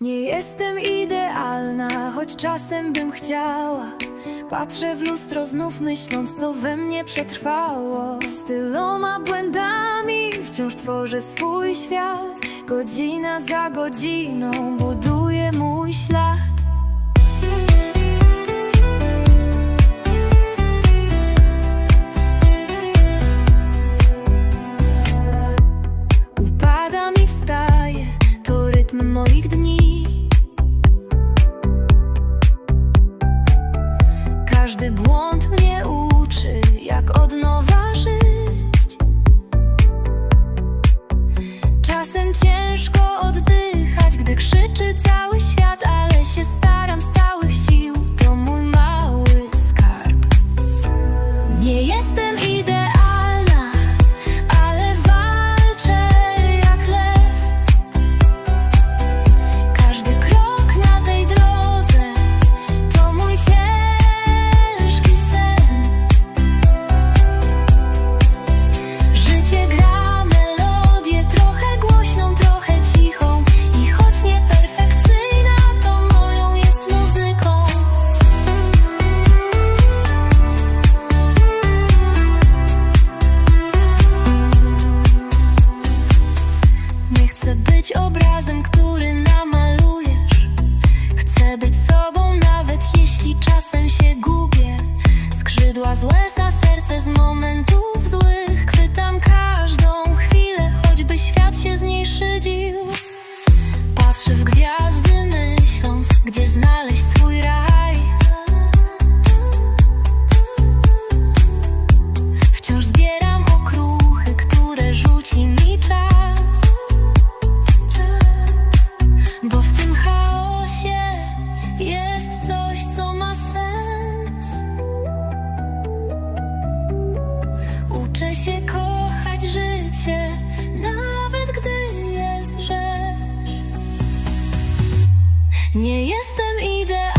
Nie jestem idealna, choć czasem bym chciała. Patrzę w lustro znów myśląc, co we mnie przetrwało. Z tyloma błędami wciąż tworzę swój świat. Godzina za godziną buduję mój ślad. Rytm moich dni. Każdy błąd mnie uczy, jak od nowa żyć. Czasem ciężko oddychać, gdy krzyczy cały świat, Skrzydła z łez, a serce z momentów złych. Chwytam Nie jestem idealna.